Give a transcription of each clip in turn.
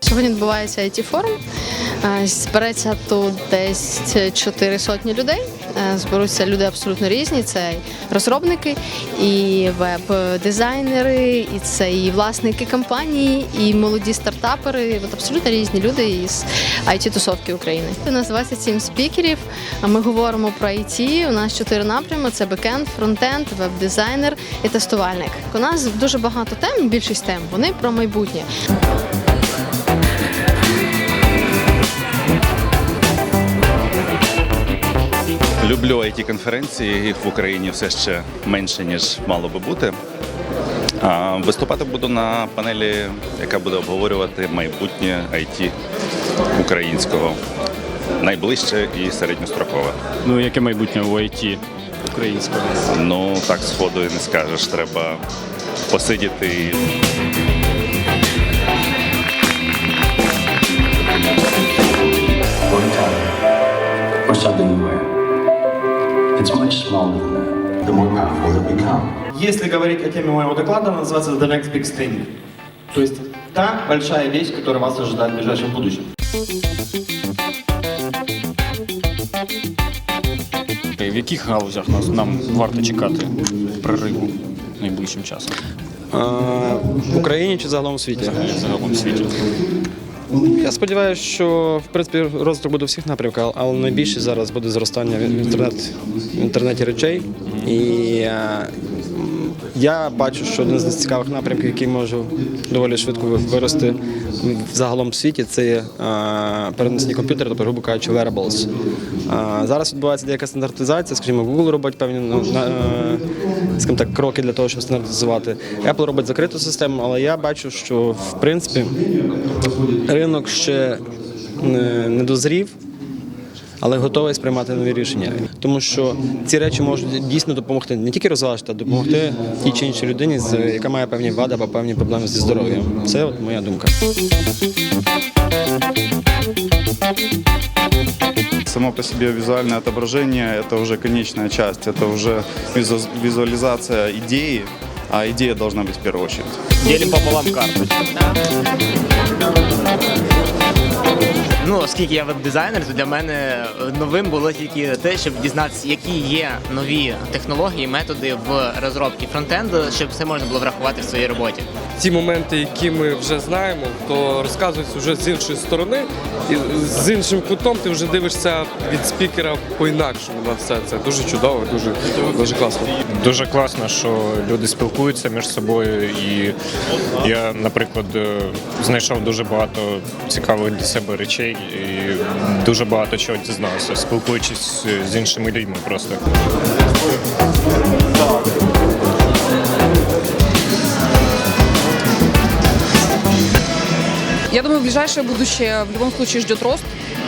Сьогодні відбувається it форум. Е, Збереться тут десь чотири сотні людей. Е, Зберуться люди абсолютно різні. Це розробники, і веб-дизайнери, і це і власники компаній, і молоді стартапери. От абсолютно різні люди із it тусовки України. У нас 27 спікерів. Ми говоримо про IT. У нас чотири напрями: це бекенд, фронтенд, веб-дизайнер і тестувальник. У нас дуже багато тем, більшість тем. Вони про майбутнє. Люблю it конференції їх в Україні все ще менше, ніж мало би бути. Виступати буду на панелі, яка буде обговорювати майбутнє IT українського, найближче і середньострокове. Ну, яке майбутнє у IT українського? Ну так сходу і не скажеш. Треба посидіти. It's much smaller than that. The more powerful it become. Если говорить о теме моего доклада, она называется The Next Big Thing. То есть та большая вещь, которая вас ожидает в ближайшем будущем. В яких галузях нас нам варто чекати прориву найближчим часом? А, В Україні чи загалом у світі? Загалом в світі. Я сподіваюся, що в принципі розвиток буде у всіх напрямках, але найбільше зараз буде зростання в інтернет в інтернеті речей. І е, я бачу, що один з цікавих напрямків, який може доволі швидко вирости в загалом світі, це є, е, переносні комп'ютери, тобто, грубо кажучи, wearables. Е, Зараз відбувається деяка стандартизація, скажімо, Google робить певні ну, на- е, скажімо так, кроки для того, щоб стандартизувати. Apple робить закриту систему, але я бачу, що в принципі ринок ще не, не дозрів, але готовий сприймати нові рішення. Тому що ці речі можуть дійсно допомогти не тільки розважити, а допомогти тій чи іншій людині, яка має певні вади або певні проблеми зі здоров'ям. Це от моя думка. Само по себе визуальное отображение – это уже конечная часть, это уже визу- визуализация идеи, а идея должна быть в первую очередь. Ділім пополам карточку. Ну, оскільки я веб-дизайнер, то для мене новим було тільки те, щоб дізнатися, які є нові технології, методи в розробці фронтенду, щоб все можна було врахувати в своїй роботі. ті моменти, які ми вже знаємо, то розказується вже з іншої сторони, і з іншим кутом ти вже дивишся від спікера по-інакшому на все це. Дуже чудово, дуже, дуже класно. Дуже класно, що люди спілкуються між собою, і я, наприклад, е, знайшов дуже багато цікавих для себе речей і дуже багато чого дізнався, спілкуючись з іншими людьми просто. Я думаю, в ближайшее будущее в любом случае ждет рост.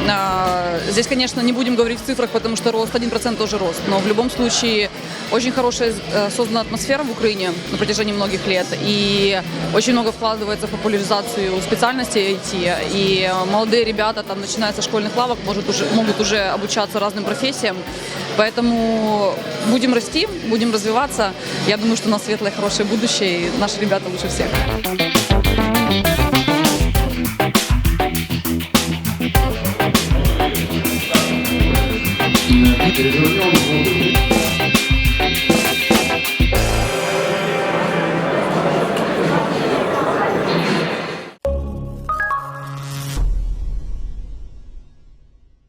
А, Здесь, конечно, не будем говорить в цифрах, потому что рост 1% тоже рост. Но в любом случае очень хорошая э, создана атмосфера в Украине на протяжении многих лет. И очень много вкладывается в популяризацию специальности IT. И э, молодые ребята, там, начиная со школьных лавок, может, уже, могут уже обучаться разным профессиям. Поэтому будем расти, будем развиваться. Я думаю, что у нас светлое, хорошее будущее, и наши ребята лучше всех. des oignons